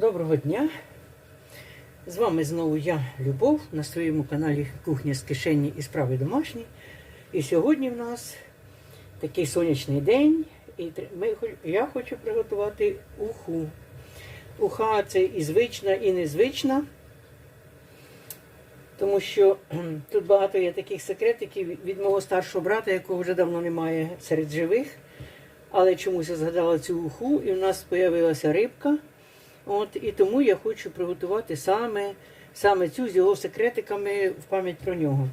Доброго дня! З вами знову я, Любов, на своєму каналі Кухня з кишені і справи домашні. І сьогодні в нас такий сонячний день, і я хочу приготувати уху. Уха це і звична, і незвична, тому що тут багато є таких секретиків від- від мого старшого брата, якого вже давно немає серед живих. Але чомусь я згадала цю уху, і в нас з'явилася рибка. От, і тому я хочу приготувати саме, саме цю з його секретиками в пам'ять про нього.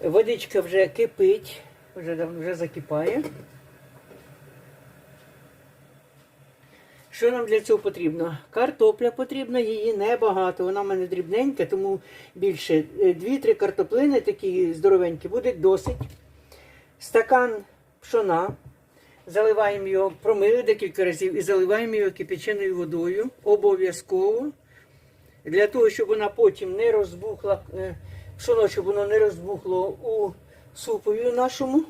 Водичка вже кипить, вже, вже закипає. Що нам для цього потрібно? Картопля потрібна, її небагато. Вона в мене дрібненька, тому більше 2-3 картоплини, такі здоровенькі, буде досить. Стакан пшона. Заливаємо його, промили декілька разів і заливаємо його кипяченою водою. Обов'язково. Для того, щоб вона потім не розбухла, е, пшоно, щоб воно не розбухло у супові нашому,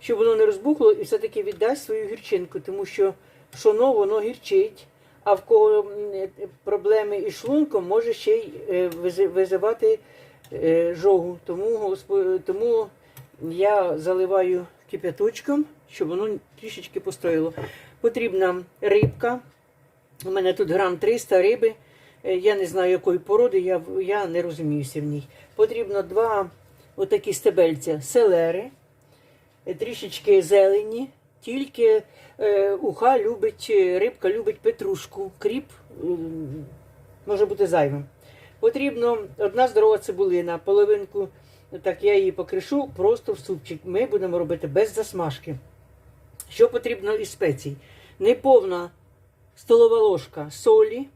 щоб воно не розбухло і все-таки віддасть свою гірчинку, тому що пшоно воно гірчить, а в кого е, проблеми із шлунком може ще й е, визивати е, жогу. Тому, тому я заливаю кип'яточком, щоб воно трішечки постояло. Потрібна рибка. У мене тут грам 300 риби. Е, Я не знаю, якої породи, я, я не розуміюся в ній. Потрібно два отакі стебельця селери, е, трішечки зелені. Тільки е, уха любить, е, рибка любить петрушку. Кріп м, може бути зайвим. Потрібно одна здорова цибулина, половинку, так я її покришу просто в супчик. Ми будемо робити без засмажки. Що потрібно із спецій? Неповна столова ложка солі,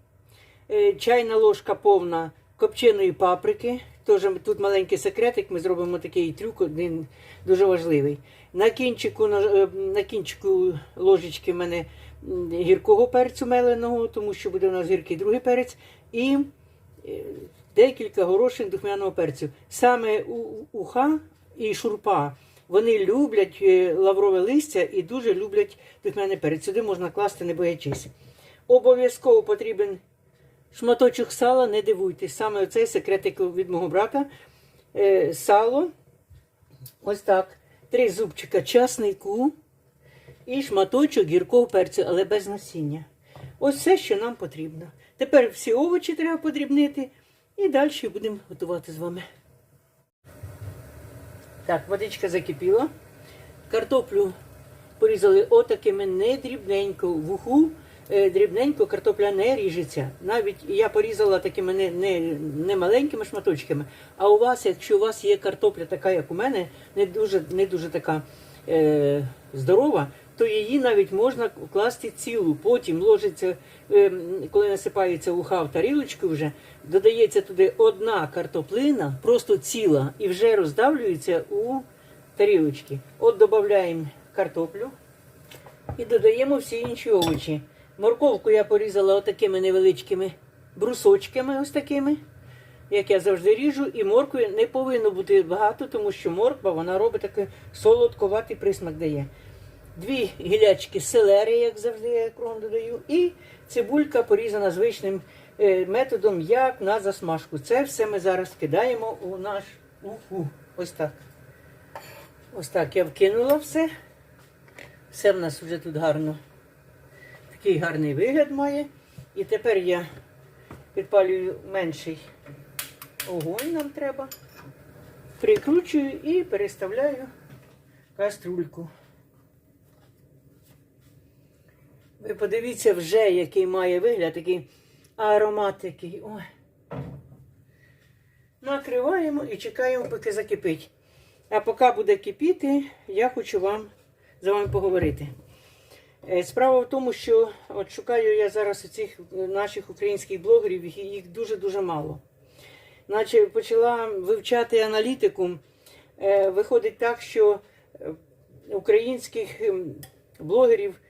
е, чайна ложка повна копченої паприки. Теж тут маленький секретик, ми зробимо такий трюк, один дуже важливий. На кінчику, нож- е, на кінчику ложечки в мене гіркого перцю меленого, тому що буде у нас гіркий другий перець. І е, декілька горошин духмяного перцю. Саме уха і шурпа. Вони люблять е, лаврове листя і дуже люблять духмяний перець. Сюди можна класти, не боячись. Обов'язково потрібен шматочок сала, не дивуйтесь. Саме оцей секретик від мого брата. Е, сало. Ось так. Три зубчика часнику і шматочок гіркого перцю, але без насіння. Ось все, що нам потрібно. Тепер всі овочі треба подрібнити і далі будемо готувати з вами. Так, водичка закипіла. Картоплю порізали отакими не дрібненько в уху. е, Дрібненько картопля не ріжеться. Навіть я порізала такими не, не, не маленькими шматочками. А у вас, якщо у вас є картопля така, як у мене, не дуже, не дуже така е, здорова, то її навіть можна класти цілу. Потім ложиться, е, коли насипається уха в тарілочку, вже додається туди одна картоплина, просто ціла, і вже роздавлюється у тарілочки. От додаємо картоплю і додаємо всі інші овочі. Морковку я порізала отакими невеличкими брусочками, ось такими, як я завжди ріжу. І моркви не повинно бути багато, тому що морква вона робить такий солодковатий присмак дає. Дві гілячки селери, як завжди, я кругом додаю, і цибулька порізана звичним е, методом, як на засмажку. Це все ми зараз кидаємо у наш уху. Ось так. Ось так я вкинула все. Все в нас вже тут гарно. Такий гарний вигляд має. І тепер я підпалюю менший огонь нам треба. Прикручую і переставляю каструльку. Ви подивіться вже, який має вигляд, такий аромат такий. Ой. Накриваємо і чекаємо, поки закипить. А поки буде кипіти, я хочу вам за вами поговорити. Е, Справа в тому, що от шукаю я зараз цих наших українських блогерів, їх- їх дуже-дуже мало. Наче почала вивчати аналітику. Е, Виходить так, що е, українських ем, блогерів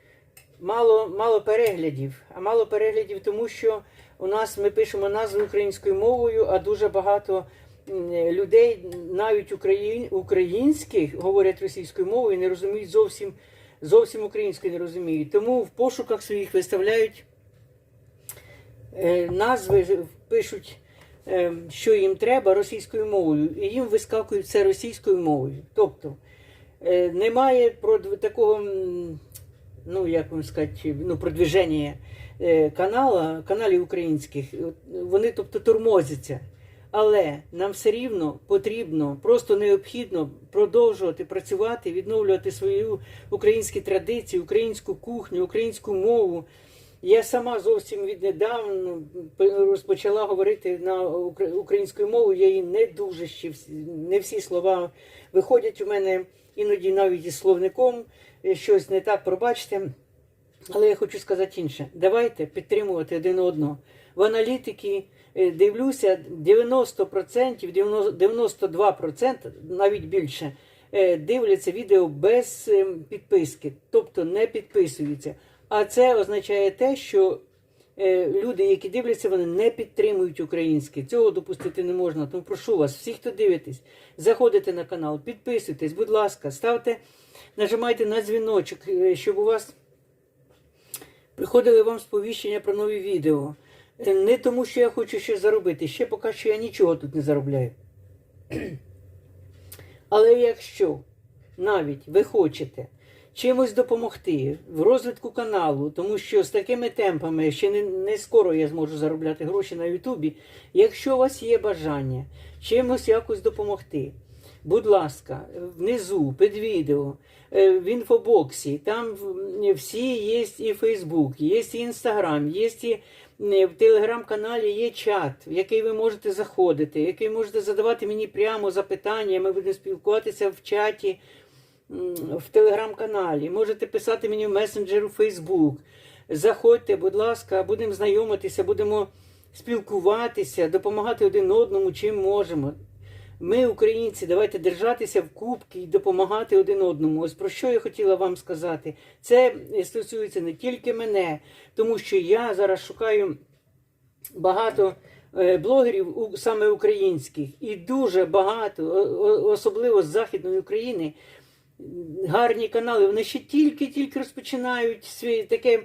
мало, мало переглядів. А мало переглядів, тому що у нас ми пишемо назви українською мовою, а дуже багато людей, навіть україн, українських, говорять російською мовою не розуміють зовсім, зовсім українською не розуміють. Тому в пошуках своїх виставляють е, назви пишуть, е, що їм треба російською мовою, і їм вискакують це російською мовою. Тобто е, немає прод- такого, ну як вам сказати, ну, продвіження е, канала, каналів українських. Вони тобто тормозяться. Але нам все рівно потрібно, просто необхідно продовжувати працювати, відновлювати свою українські традиції, українську кухню, українську мову. Я сама зовсім віднедавна розпочала говорити на укра- українською мовою. Я її не дуже ще не всі слова виходять у мене іноді навіть із словником щось не так, пробачте. Але я хочу сказати інше. Давайте підтримувати один одного. В аналітики е, дивлюся 90%, 90 92%, навіть більше, е, дивляться відео без е, підписки, тобто не підписуються. А це означає те, що е, люди, які дивляться, вони не підтримують українське. Цього допустити не можна. Тому прошу вас, всі, хто дивитесь, заходите на канал, підписуйтесь, будь ласка, ставте, нажимайте на дзвіночок, е, щоб у вас приходили вам сповіщення про нові відео. Е, Не тому, що я хочу щось заробити. Ще поки що я нічого тут не заробляю. Але якщо навіть ви хочете чимось допомогти в розвитку каналу, тому що з такими темпами ще не, не скоро я зможу заробляти гроші на Ютубі. Якщо у вас є бажання чимось якось допомогти, будь ласка, внизу під відео, в інфобоксі, там всі є і Фейсбук, є і Інстаграм, є і е, в телеграм-каналі є чат, в який ви можете заходити, який можете задавати мені прямо запитання. Ми будемо спілкуватися в чаті в телеграм-каналі. Можете писати мені в месенджер у Фейсбук. Заходьте, будь ласка, будемо знайомитися, будемо спілкуватися, допомагати один одному, чим можемо. Ми, українці, давайте держатися в кубки і допомагати один одному. Ось про що я хотіла вам сказати. Це стосується не тільки мене, тому що я зараз шукаю багато е, блогерів саме українських, і дуже багато, особливо з Західної України, гарні канали. Вони ще тільки-тільки розпочинають свій таке.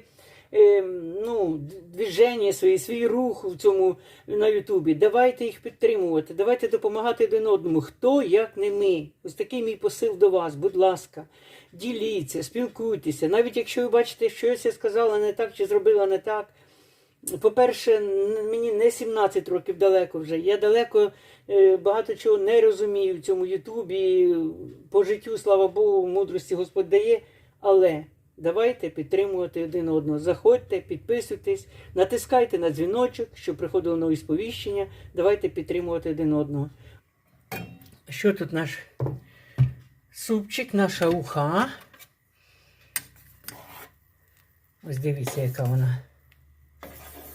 Е, Ну, движення свої, свій рух в цьому на Ютубі. Давайте їх підтримувати, давайте допомагати один одному. Хто як не ми? Ось такий мій посил до вас. Будь ласка, діліться, спілкуйтеся. Навіть якщо ви бачите, що я сказала не так чи зробила не так. По-перше, мені не 17 років далеко вже. Я далеко е, багато чого не розумію в цьому Ютубі. По життю, слава Богу, мудрості Господь дає. Але давайте підтримувати один одного. Заходьте, підписуйтесь, натискайте на дзвіночок, щоб приходило нові сповіщення. Давайте підтримувати один одного. Що тут наш супчик, наша уха? Ось дивіться, яка вона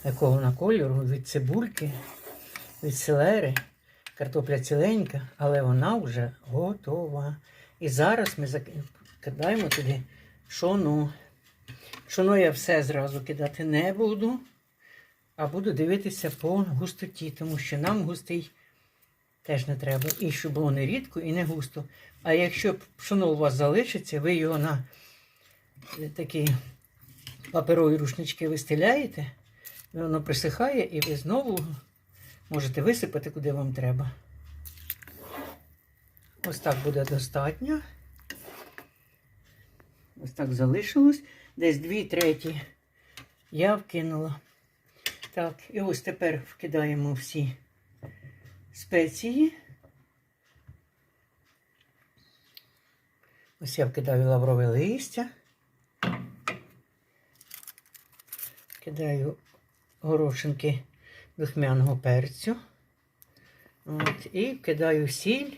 якого вона кольору, від цибульки, від селери. Картопля ціленька, але вона вже готова. І зараз ми зак- кидаємо туди шону. Шоно я все зразу кидати не буду, а буду дивитися по густоті, тому що нам густий теж не треба. І щоб було не рідко і не густо. А якщо пшоно у вас залишиться, ви його на е, такі паперові рушнички вистеляєте, воно присихає і ви знову можете висипати куди вам треба. Ось так буде достатньо. Ось так залишилось. Десь дві треті я вкинула. Так, і ось тепер вкидаємо всі спеції. Ось я вкидаю лаврове листя. Кидаю горошинки духмяного перцю. От, і вкидаю сіль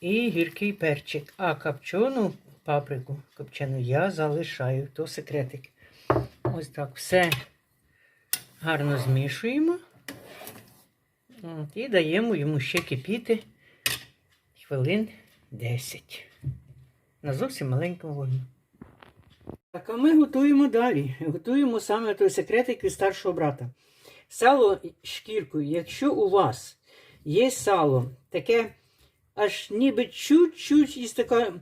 і гіркий перчик. А копчену паприку копчену я залишаю. То секретик. Ось так все гарно змішуємо. От, і даємо йому ще кипіти хвилин 10. На зовсім маленькому вогні. Так, а ми готуємо далі. Готуємо саме той секретик від старшого брата. Сало шкіркою, якщо у вас є сало, таке аж ніби чуть-чуть із така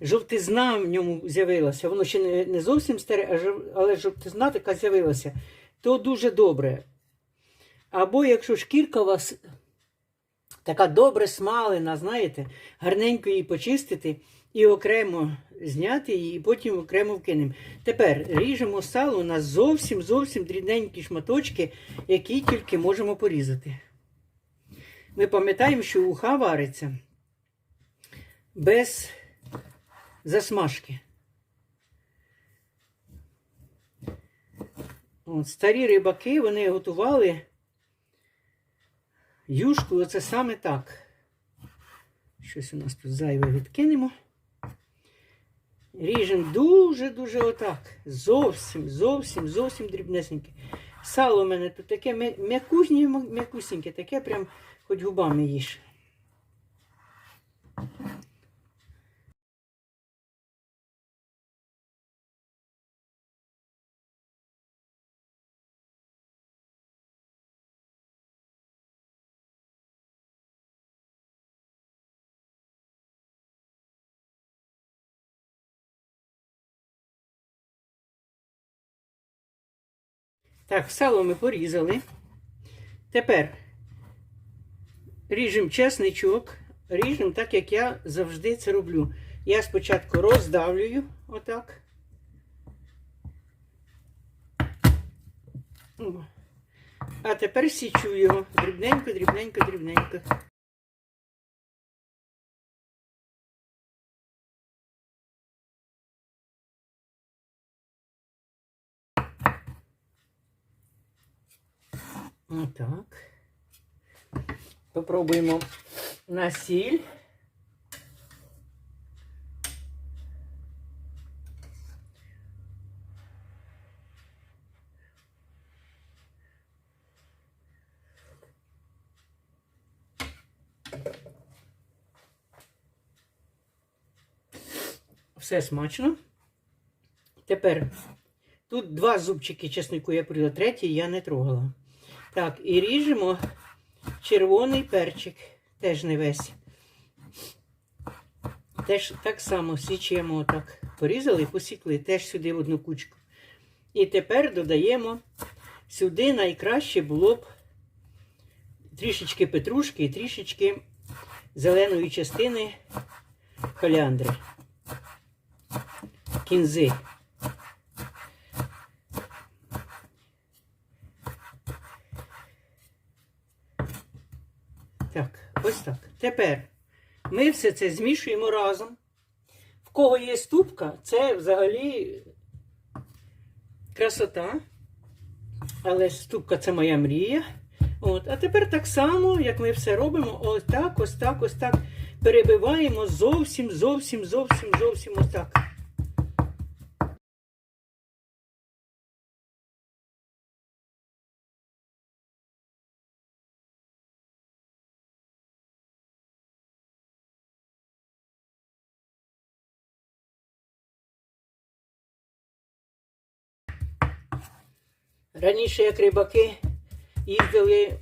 жовтизна в ньому з'явилася. Воно ще не, не зовсім старе, але жовтизна така з'явилася. то дуже добре. Або якщо шкірка у вас така добре смалена, знаєте, гарненько її почистити і окремо зняти її, і потім окремо вкинемо. Тепер ріжемо сало на зовсім зовсім дрібненькі шматочки, які тільки можемо порізати. Ми пам'ятаємо, що уха вариться без засмажки. От, старі рибаки вони готували юшку, оце саме так. Щось у нас тут зайве відкинемо. Ріжемо дуже-дуже отак. Зовсім, зовсім, зовсім дрібнесеньке. Сало у мене тут таке м'я- м'якусіньке, м'якусіньке, таке прям хоч губами їж. Так, сало ми порізали. Тепер ріжемо чесничок, ріжемо так, як я завжди це роблю. Я спочатку роздавлюю отак. А тепер січу його дрібненько, дрібненько, дрібненько. Отак. Попробуємо на сіль. Все смачно. Тепер тут два зубчики чеснику я придала, третій я не трогала. Так, і ріжемо червоний перчик, теж не весь. Теж так само січемо отак. Порізали і посікли, теж сюди в одну кучку. І тепер додаємо сюди найкраще було б трішечки петрушки і трішечки зеленої частини коліандри. Кінзи. Так, ось так. Тепер ми все це змішуємо разом. В кого є ступка, це взагалі красота. Але ступка це моя мрія. От. А тепер так само, як ми все робимо, ось так, ось так, ось так. Перебиваємо зовсім, зовсім, зовсім, зовсім ось так. Раніше, як рибаки їздили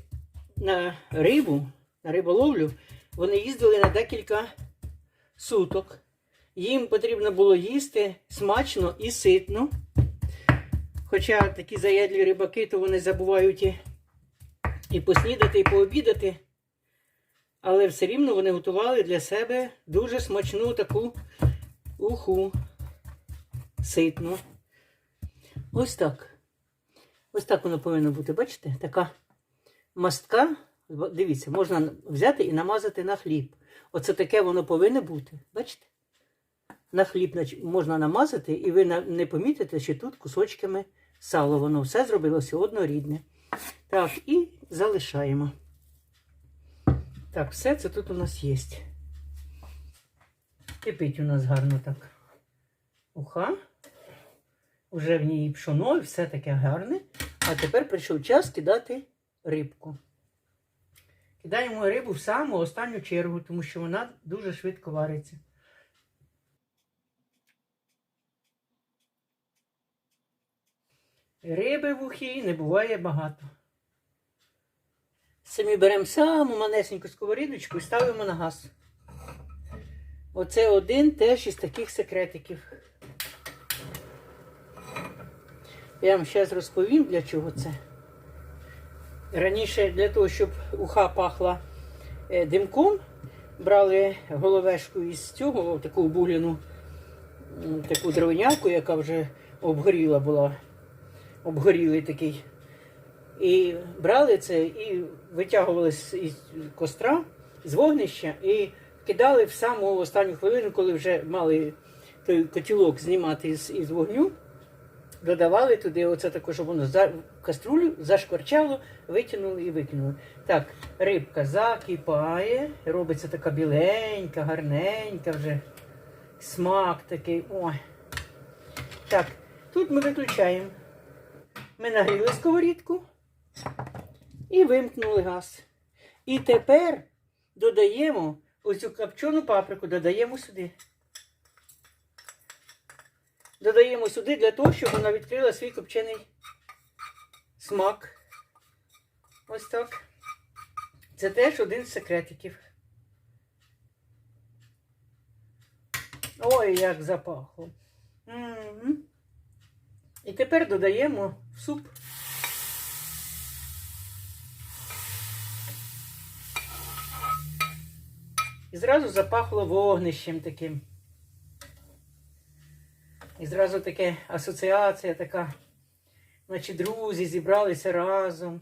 на рибу, на риболовлю, вони їздили на декілька суток. Їм потрібно було їсти смачно і ситно. Хоча такі заядлі рибаки, то вони забувають і, поснідати, і пообідати. Але все рівно вони готували для себе дуже смачну таку уху ситну. Ось так. Ось так воно повинно бути, бачите? Така мастка. Дивіться, можна взяти і намазати на хліб. Оце таке воно повинно бути. Бачите? На хліб можна намазати, і ви не помітите, що тут кусочками сало. Воно все зробилося однорідне. Так, і залишаємо. Так, все це тут у нас є. Кипить у нас гарно так. Уха. Уже в ній пшоно, і все таке гарне. А тепер прийшов час кидати рибку. Кидаємо рибу в саму останню чергу, тому що вона дуже швидко вариться. Риби в ухі не буває багато. Самі беремо саму манесеньку сковорідочку і ставимо на газ. Оце один теж із таких секретиків. Я вам зараз розповім, для чого це. Раніше для того, щоб уха пахла е, димком, брали головешку із цього, таку бугляну, таку дровиняку, яка вже обгоріла була, обгорілий такий. І брали це і витягували з костра, з вогнища, і кидали в саму останню хвилину, коли вже мали той котілок знімати із, із вогню. Додавали туди, оце також, щоб воно за каструлю зашкварчало, витягнули і викинули. Так, рибка закипає, робиться така біленька, гарненька вже. Смак такий. Ой. Так, тут ми виключаємо. Ми нагріли сковорідку і вимкнули газ. І тепер додаємо оцю копчену паприку, додаємо сюди. Додаємо сюди для того, щоб вона відкрила свій копчений смак. Ось так. Це теж один з секретиків. Ой, як запахло. І тепер додаємо в суп. І зразу запахло вогнищем таким. І зразу таке асоціація така. Наче друзі зібралися разом.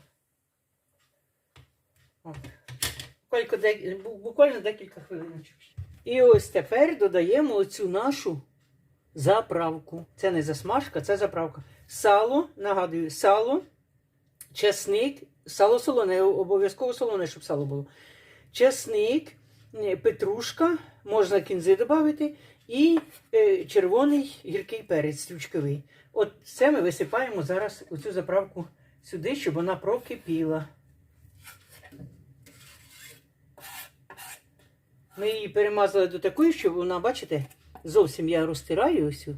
Буквально, декілька хвилиночок. І ось тепер додаємо оцю нашу заправку. Це не засмажка, це заправка. Сало, нагадую, сало, чесник, сало солоне, обов'язково солоне, щоб сало було. Чесник, петрушка, можна кінзи додати, і е, червоний гіркий перець стручковий. От це ми висипаємо зараз у цю заправку сюди, щоб вона прокипіла. Ми її перемазали до такої, щоб вона, бачите, зовсім я розтираю ось,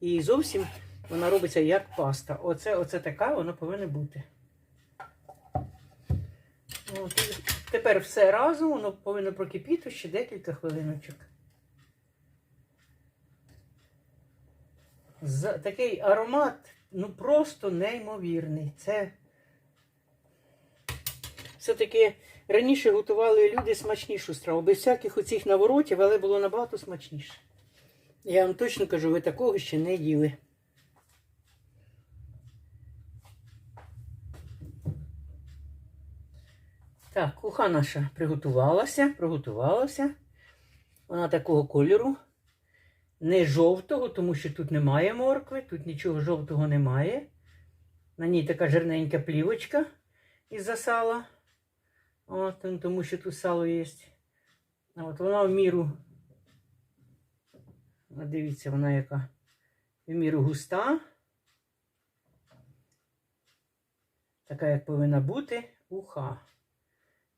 і зовсім вона робиться як паста. Оце, оце така вона повинна бути. От, тепер все разом, воно повинно прокипіти ще декілька хвилиночок. Такий аромат, ну просто неймовірний. Це все-таки раніше готували люди смачнішу страву, без всяких оцих наворотів, але було набагато смачніше. Я вам точно кажу, ви такого ще не їли. Так, куха наша приготувалася, приготувалася. Вона такого кольору. Не жовтого, тому що тут немає моркви, тут нічого жовтого немає. На ній така жирненька плівочка із-за сала. От, ну, тому що тут сало є. От вона в міру. Дивіться, вона яка в міру густа. Така, як повинна бути, уха.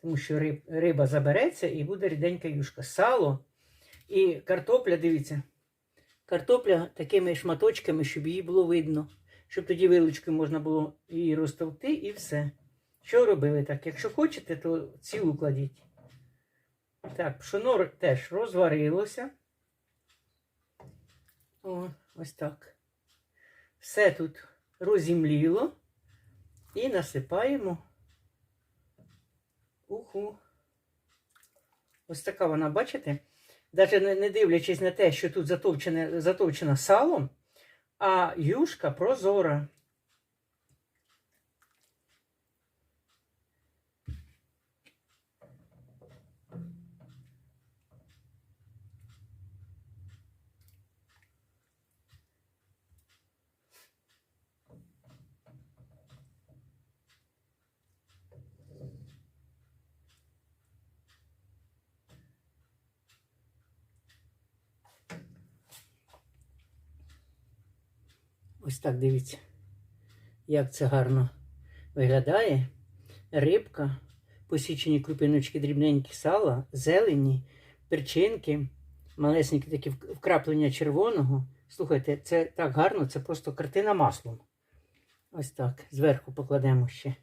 Тому що риб, риба забереться і буде ріденька юшка. Сало і картопля, дивіться. Картопля такими шматочками, щоб її було видно. Щоб тоді вилочкою можна було її розтовкти і все. Що робили так? Якщо хочете, то цілу кладіть. Так, пшоно теж розварилося. О, ось так. Все тут розімліло. І насипаємо уху. Ось така вона, бачите? Навіть не, дивлячись на те, що тут затовчене, затовчена салом, а юшка прозора. Так дивіться, як це гарно виглядає. Рибка, посічені крупиночки, дрібненькі сала, зелені, перчинки, малесенькі такі вкраплення червоного. Слухайте, це так гарно, це просто картина маслом. Ось так. Зверху покладемо ще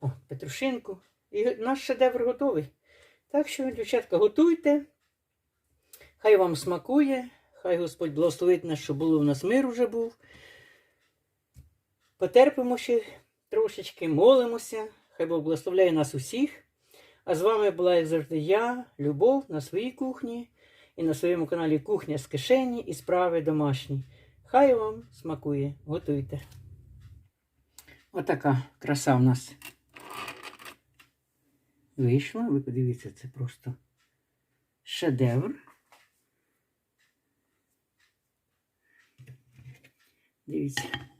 О, петрушинку. І наш шедевр готовий. Так що, дівчатка, готуйте. Хай вам смакує. Хай Господь благословить нас, щоб було в нас мир уже був. Потерпимо ще трошечки, молимося. Хай Бог благословляє нас усіх. А з вами була, як завжди, я, Любов, на своїй кухні і на своєму каналі Кухня з кишені і справи домашні. Хай вам смакує, готуйте. Отака краса в нас вийшла. Ви подивіться, це просто шедевр. Дивіться.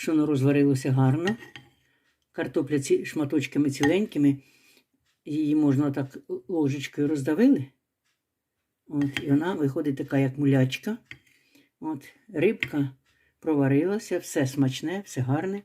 Пшоно розварилося гарно. Картопля ці шматочками ціленькими. Її можна так ложечкою роздавили. От, і вона виходить така, як мулячка. От, рибка проварилася, все смачне, все гарне.